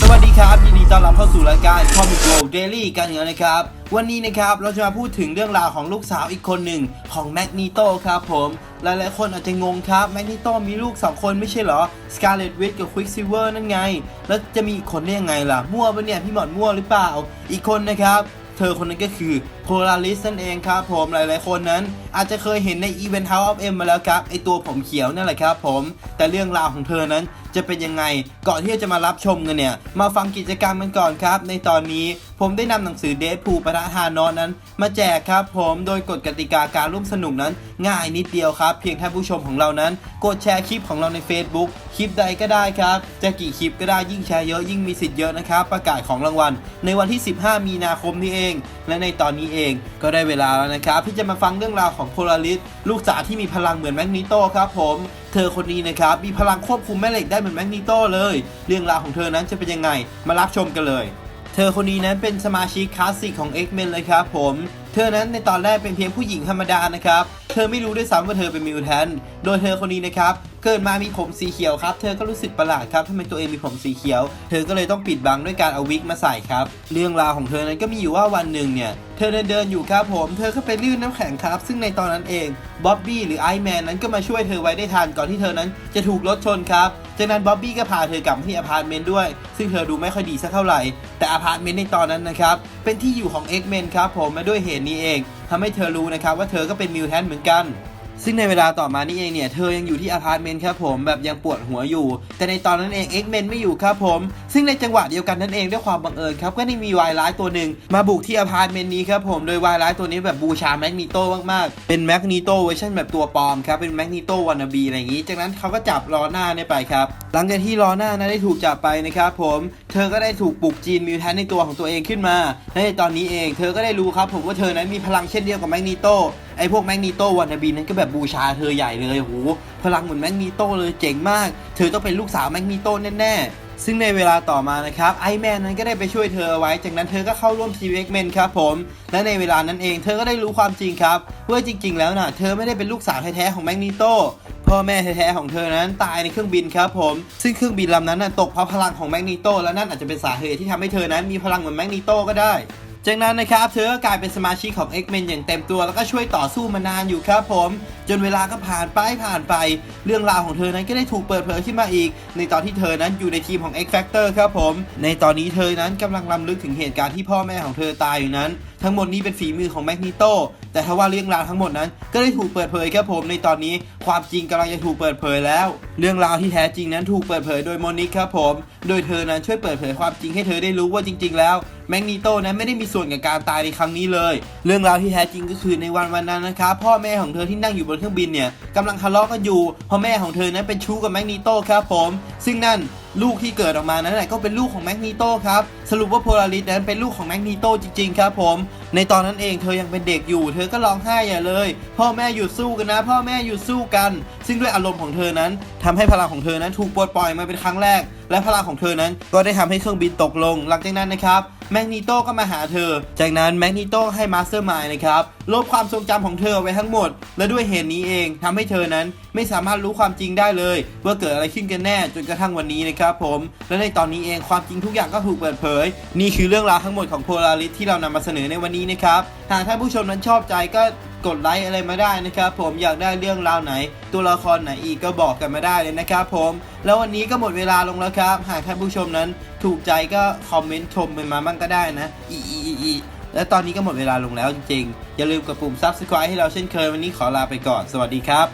สวัสดีครับ ยินดีต้อนรับเข้าสู่รายการ Comic World Daily กันอีกแล้วนะครับ วันนี้นะครับเราจะมาพูดถึงเรื่องราวของลูกสาวอีกคนหนึ่งของแมกนีโตครับผม หลายๆคนอาจจะงงครับแมกนีโตมีลูก 2 คนไม่ใช่เหรอ Scarlet Witch กับ Quicksilver นั่นไง แล้วจะมีอีกคนได้ยังไงล่ะ มั่วปะเนี่ย พี่หมอนมั่วหรือเปล่า อีกคนนะครับ เธอคนนั้นก็คือ Polaris นั่นเองครับผมหลายๆคนนั้น อาจจะเคยเห็นใน Event House of M มาแล้วครับไอตัวผมเขียวนั่นแหละครับผม แต่เรื่องราวของเธอนั้นจะเป็นยังไงก่อนที่จะมารับชมกันเนี่ย มาฟังกิจกรรมกันก่อนครับ ในตอนนี้ผมได้นำหนังสือเดทพูปะทะฮานอนนั้น มาแจกครับผมโดยกฎกติกาการร่วมสนุกนั้น ง่ายนิดเดียวครับ เพียงแค่ผู้ชมของเรานั้น กดแชร์คลิปของเราใน Facebook คลิปใดก็ได้ครับ จะกี่คลิปก็ได้ยิ่งแชร์เยอะยิ่งมีสิทธิ์เยอะนะครับประกาศของรางวัลในวันที่ 15 มีนาคมนี้เอง และในตอนนี้เอง ก็ได้เวลาแล้วนะครับ ที่จะมาฟังเรื่องราวของโพลาริสลูกสาวที่มีพลังเหมือนแมกนีโตครับผมเธอคนนี้นะครับมีพลังควบคุมแม่เหล็กได้เหมือนแมกนีโตเลย เรื่องราวของเธอนั้นจะเป็นยังไงมารับชมกันเลยเธอคนนี้นั้นเป็นสมาชิกคลาสสิกของ X-Men เลยครับผม เธอนั้นในตอนแรกเป็นเพียงผู้หญิงธรรมดานะครับ เธอไม่รู้ด้วยซ้ำว่าเธอเป็นมิวแทน โดยเธอคนนี้นะครับ เกิดมามีผมสีเขียวครับ เธอก็รู้สึกประหลาดครับทำไมตัวเองมีผมสีเขียว เธอก็เลยต้องปิดบังด้วยการเอาวิกมาใส่ครับ เรื่องราวของเธอนั้นก็มีอยู่ว่าวันหนึ่งเนี่ย เธอเดินเดินอยู่ครับผม เธอก็ไปลื่นน้ำแข็งครับ ซึ่งในตอนนั้นเองบ๊อบบี้หรือไอแมนนั้นก็มาช่วยเธอไว้ได้ทันก่อนที่เธอนั้นจะถูกรถชนครับ จากนั้นบ๊อบบี้ก็พาเธอกลับที่อพาร์ตเมนต์ด้วย ซึ่งเธอดูไม่ค่อยดีสักเท่าไหร่ แต่อพาร์ตเมนต์ในตอนนั้นนะครับ เป็นที่อยู่ของ X-Men ครับผมมาด้วยเหตุนี้เองทำให้เธอรู้นะครับว่าเธอก็เป็นมิวแทนเหมือนกัน ซึ่งในเวลาต่อมานี่เองเนี่ย เธอยังอยู่ที่อพาร์ตเมนต์ครับผมแบบยังปวดหัวอยู่ แต่ในตอนนั้นเอง X-Men ไม่อยู่ครับผม ซึ่งในจังหวะเดียวกันนั่นเองด้วยความบังเอิญครับ ก็ได้มีวายร้ายตัวหนึ่งมาบุกที่อพาร์ตเมนต์นี้ครับผม โดยวายร้ายตัวนี้แบบบูชาแมกนีโตมากๆ เป็นแมกนีโตเวอร์ชันแบบตัวปลอมครับ เป็นแมกนีโตวานาบีอะไรอย่างนี้ จากนั้นเขาก็จับล้อหน้าเนี่ยไปครับ หลังจากที่ล้อหน้านั้นได้ถูกจับไปนะครับผม เธอก็ได้ถูกปลุกจีนมิวแทนในตัวของตัวเองขึ้นมา ในตอนนี้เอง เธอก็ได้รู้ครับผมว่าเธอนั้นมีพลังเช่นเดียวกับแมกนีโตไอ้พวกแมกนีโตวานาบีนั้นก็แบบบูชาเธอใหญ่เลยโหพลังเหมือนแมกนีโตเลยเจ๋งมาก เธอต้องเป็นลูกสาวแมกนีโตแน่ๆ ซึ่งในเวลาต่อมานะครับไอแมนนั้นก็ได้ไปช่วยเธอเอาไว้ จากนั้นเธอก็เข้าร่วมทีเอ็กเมนครับผม และในเวลานั้นเองเธอก็ได้รู้ความจริงครับว่าจริง ๆ แล้วน่ะเธอไม่ได้เป็นลูกสาวแท้ๆของแมกนีโตพ่อแม่แท้ๆของเธอนั้นตายในเครื่องบินครับผม ซึ่งเครื่องบินลำนั้นน่ะตกเพราะพลังของแมกนีโตและนั่นอาจจะเป็นสาเหตุที่ทำให้เธอนั้นมีพลังเหมือนแมกนีโตก็ได้ จากนั้นนะครับเธอก็กลายเป็นสมาชิกของ X-Men อย่างเต็มตัวแล้วก็ช่วยต่อสู้มานานอยู่ครับผม จนเวลาก็ผ่านไปผ่านไป เรื่องราวของเธอนั้นก็ได้ถูกเปิดเผยขึ้นมาอีก ในตอนที่เธอนั้นอยู่ในทีมของ X Factor ครับผม ในตอนนี้เธอนั้นกำลังลำลึกถึงเหตุการณ์ที่พ่อแม่ของเธอตายอยู่นั้น ทั้งหมดนี้เป็นฝีมือของแมกนีโตแต่ทว่าเรื่องราวทั้งหมดนั้น ก็ได้ถูกเปิดเผยครับผมในตอนนี้ความจริงกำลังจะถูกเปิดเผยแล้ว เรื่องราวที่แท้จริงนั้นถูกเปิดเผยโดยโมนิกครับผม โดยเธอนั้นช่วยเปิดเผยความจริงให้เธอได้รู้ว่าจริง ๆ แล้วแมกนีโตนั้นไม่ได้มีส่วนกับการตายในครั้งนี้เลย เรื่องราวที่แท้จริงก็คือในวันวันนั้นนะครับพ่อแม่ของเธอที่นั่งอยู่บนเครื่องบินเนี่ยกำลังทะเลาะกันอยู่เพราะแม่ของเธอนั้นเป็นชู้กับแมกนีโตครับผม ซึ่งนั่น ลูกที่เกิดออกมานั้นแหละก็เป็นลูกของแมกนีโตครับ สรุปว่าโพลาริสนั้นเป็นลูกของแมกนีโตจริงๆครับผม ในตอนนั้นเองเธอยังเป็นเด็กอยู่ เธอก็ร้องไห้อย่าเลย พ่อแม่หยุดสู้กันนะ พ่อแม่หยุดสู้กัน ซึ่งด้วยอารมณ์ของเธอนั้นทำให้พลังของเธอนั้นถูกปลดปล่อยมาเป็นครั้งแรก และพลังของเธอนั้นก็ได้ทำให้เครื่องบินตกลง หลังจากนั้นนะครับ แมกนีโตก็มาหาเธอ จากนั้นแมกนีโตให้มาสเตอร์มายนะครับลบความทรงจำของเธอไว้ทั้งหมด และด้วยเหตุนี้เองทำให้เธอนั้นไม่สามารถรู้ความจริงได้เลย ว่าเกิดอะไรขึ้นกันแน่จนกระทั่งวันนี้นะครับผม และในตอนนี้เองความจริงทุกอย่างก็ถูกเปิดเผย นี่คือเรื่องราวทั้งหมดของโพลาริสที่เรานำมาเสนอในวันนี้นะครับหากท่านผู้ชมนั้นชอบใจก็ กดไลค์อะไรมาได้นะครับผมอยากได้เรื่องราวไหน ตัวละครไหนอีกก็บอกกันมาได้เลยนะครับผม แล้ววันนี้ก็หมดเวลาลงแล้วครับ หากท่านผู้ชมนั้นถูกใจก็คอมเมนต์ชมไปมาบ้างก็ได้นะอีอีอีอีและตอนนี้ก็หมดเวลาลงแล้วจริงๆ อย่าลืมกดปุ่ม subscribe ให้เราเช่นเคยวันนี้ขอลาไปก่อน สวัสดีครับ